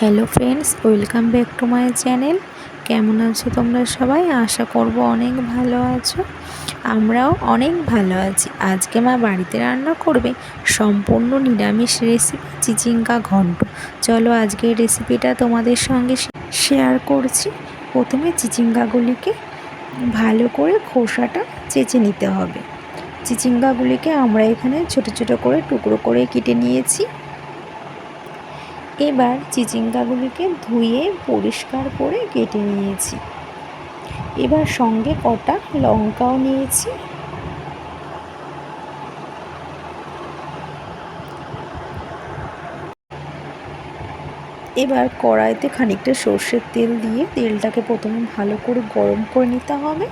Hello friends welcome back to my channel কেমন আছো তোমরা সবাই? আশা করব অনেক ভালো আছো। আমরাও অনেক ভালো আছি। আজকে মা বাড়িতে রান্না করবে সম্পূর্ণ নিরামিষ রেসিপি চিচিঙ্কা ঘন্ট। চলো আজকের রেসিপিটা তোমাদের সঙ্গে শেয়ার করছি। প্রথমে চিচিঙ্গাগুলিকে ভালো করে খোসাটা চেঁচে নিতে হবে। চিচিঙ্গাগুলিকে আমরা এখানে ছোট ছোট করে টুকরো করে কেটে নিয়েছি। এবার চিচিঙ্গাগুলিকে ধুয়ে পরিষ্কার করে কেটে নিয়েছি। এবার সঙ্গে কটা লঙ্কাও নিয়েছি। এবার কড়াইতে খানিকটা সর্ষের তেল দিয়ে তেলটাকে প্রথমে ভালো করে গরম করে নিতে হবে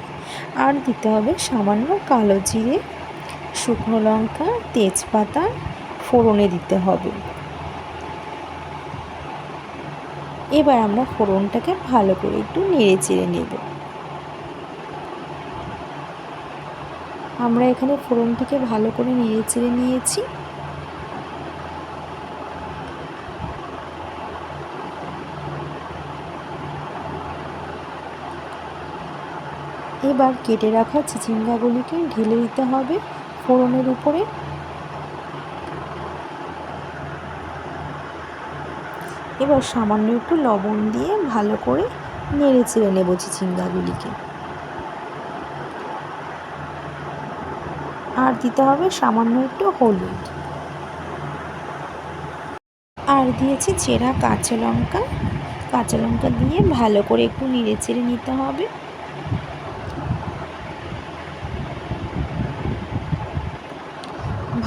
আর দিতে হবে সামান্য কালো জিরে, শুকনো লঙ্কা, তেজপাতা, ফোড়নে দিতে হবে। এবার আমরা ফোড়নটাকে ভালো করে একটু নেড়ে চেড়ে নেব। আমরা এখানে ফোড়নটিকে ভালো করে নেড়ে চেড়ে নিয়েছি। এবার কেটে রাখা চিচিঙ্গাগুলিকে ঢেলে দিতে হবে ফোড়নের উপরে। এবার সামান্য একটু লবণ দিয়ে ভালো করে নেড়ে চেড়ে নেব চিচিঙ্গাগুলিকে। আর দিতে হবে সামান্য একটু হলুদ। আর দিয়েছি চেরা কাঁচা লঙ্কা। কাঁচা লঙ্কা দিয়ে ভালো করে একটু নেড়ে চেড়ে নিতে হবে।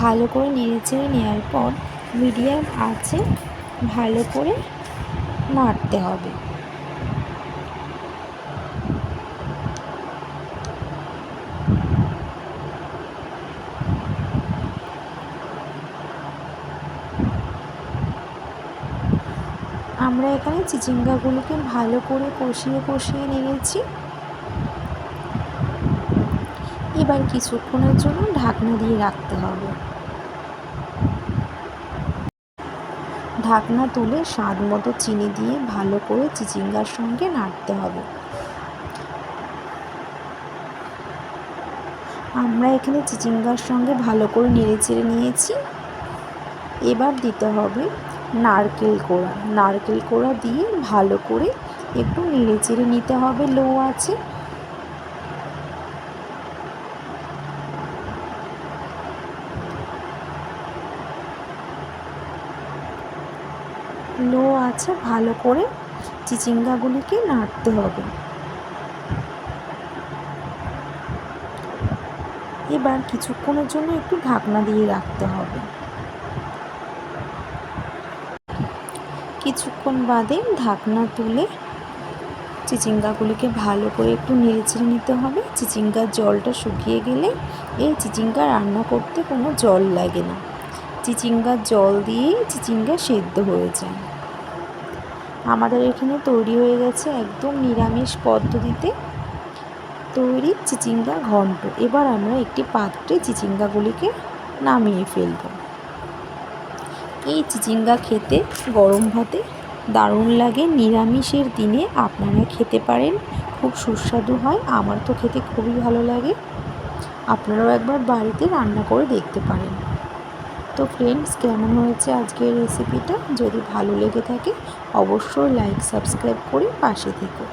ভালো করে নেড়ে চেড়ে নেওয়ার পর মিডিয়াম আছে ভালো করে নাড়তে হবে। আমরা এখানে চিচিঙ্গাগুলোকে ভালো করে কষিয়ে কষিয়ে নিয়েছি। এবার কিছুক্ষণের জন্য ঢাকনা দিয়ে রাখতে হবে। ঢাকনা তুলে স্বাদ মতো চিনি দিয়ে ভালো করে চিচিঙ্গার সঙ্গে নাড়তে হবে। আমরা এখানে চিচিঙ্গার সঙ্গে ভালো করে নেড়ে চেড়ে নিয়েছি। এবার দিতে হবে নারকেল কোড়া। নারকেল কোড়া দিয়ে ভালো করে একটু নেড়ে চেড়ে নিতে হবে লো আছে লো আছে, ভালো করে চিচিঙ্গাগুলিকে নাড়তে হবে। এবার কিছুক্ষণের জন্য একটু ঢাকনা দিয়ে রাখতে হবে। কিছুক্ষণ বাদে ঢাকনা তুলে চিচিঙ্গাগুলিকে ভালো করে একটু নেড়েচেড়ে নিতে হবে। চিচিঙ্গার জলটা শুকিয়ে গেলে এই চিচিঙ্গা রান্না করতে কোনো জল লাগে না। চিচিঙ্গার জল দিয়েই চিচিঙ্গা সেদ্ধ হয়ে যায় আমাদের এখানে তৈরি হয়ে গেছে একদম নিরামিষ পদ্ধতিতে তৈরি চিচিঙ্গা ঘন্ট। এবার আমরা একটি পাত্রে চিচিঙ্গাগুলিকে নামিয়ে ফেলব। এই চিচিঙ্গা খেতে গরম ভাতে দারুণ লাগে। নিরামিষের দিনে আপনারা খেতে পারেন, খুব সুস্বাদু হয়। আমার তো খেতে খুবই ভালো লাগে। আপনারাও একবার বাড়িতে রান্না করে দেখতে পারেন। তো ফ্রেন্ডস কেমন হয়েছে আজকের রেসিপিটা যদি ভালো লেগে থাকে, অবশ্যই লাইক সাবস্ক্রাইব করে পাশে থেকো।